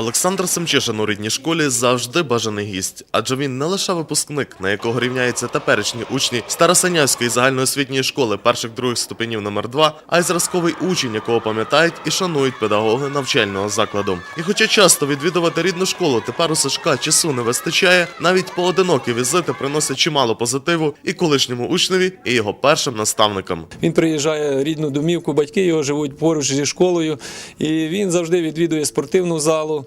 Олександр Семчишин у рідній школі завжди бажаний гість, адже він не лише випускник, на якого рівняються теперішні учні Старосинявської загальноосвітньої школи перших других ступенів номер 2 а й зразковий учень, якого пам'ятають і шанують педагоги навчального закладу. І хоча часто відвідувати рідну школу тепер у Сашка часу не вистачає, навіть поодинокі візити приносять чимало позитиву і колишньому учневі, і його першим наставникам. Він приїжджає в рідну домівку, батьки його живуть поруч зі школою, і він завжди відвідує спортивну залу.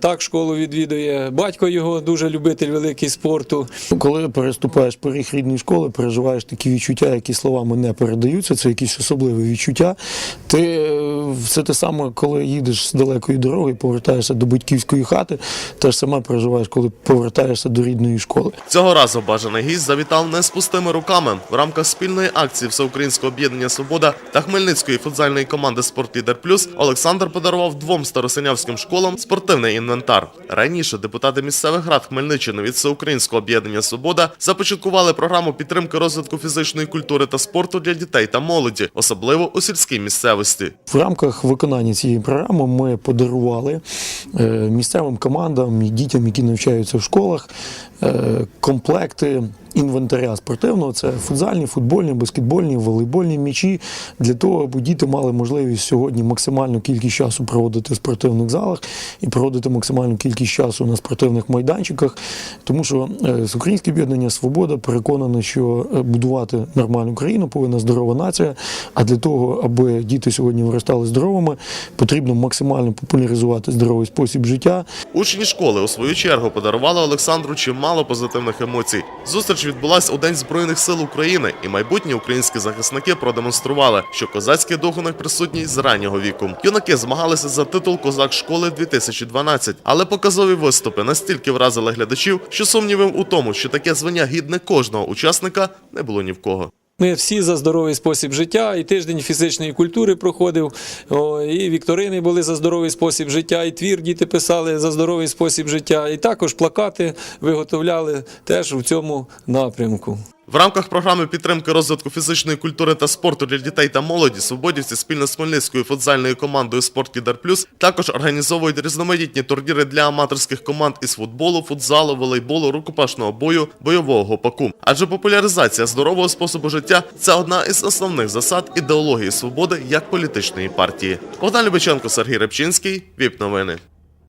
Так, школу відвідує. Батько його дуже любитель великий спорту. Коли переступаєш поріг рідної школи, переживаєш такі відчуття, які словами не передаються, це якісь особливі відчуття. Ти е, все те саме, коли їдеш з далекої дороги, повертаєшся до батьківської хати, те ж саме переживаєш, коли повертаєшся до рідної школи. Цього разу бажаний гість завітав не з пустими руками. В рамках спільної акції Всеукраїнського об'єднання Свобода та Хмельницької футзальної команди Спортлідер Плюс Олександр подарував двом старосинявським школам спортивний інвентар. Раніше депутати місцевих рад Хмельниччини від Всеукраїнського об'єднання Свобода започаткували програму підтримки розвитку фізичної культури та спорту для дітей та молоді, особливо у сільській місцевості. В рамках виконання цієї програми ми подарували е, місцевим командам і дітям, які навчаються в школах, е, комплекти інвентаря спортивного. Це футзальні, футбольні, баскетбольні, волейбольні м'ячі для того, аби діти мали можливість сьогодні максимальну кількість часу проводити в спортивних залах і проводити максимальну кількість часу на спортивних майданчиках. Тому що е, з Українське об'єднання Свобода переконане, що е, будувати нормальну країну повинна здорова нація. А для того, аби діти сьогодні виростали здоровими, потрібно максимально популяризувати здоровий спосіб життя. Учні школи у свою чергу подарували Олександру чимало позитивних емоцій. Зустріч відбулась у День Збройних сил України, і майбутні українські захисники продемонстрували, що козацький них присутній з раннього віку. Юнаки змагалися за титул Козак школи 2012, але показові виступи настільки вразили глядачів, що сумнівів у тому, що таке звання гідне кожного учасника, не було ні в кого. Ми всі за здоровий спосіб життя, і тиждень фізичної культури проходив, і вікторини були за здоровий спосіб життя, і твір діти писали за здоровий спосіб життя, і також плакати виготовляли теж у цьому напрямку. В рамках програми підтримки розвитку фізичної культури та спорту для дітей та молоді свободівці спільно з Хмельницькою футзальною командою «Спортлідер Плюс» також організовують різноманітні турніри для аматорських команд із футболу, футзалу, волейболу, рукопашного бою, бойового гопаку. Адже популяризація здорового способу життя це одна із основних засад ідеології свободи як політичної партії. Богдан Любиченко, Сергій Репчинський, ВІП новини.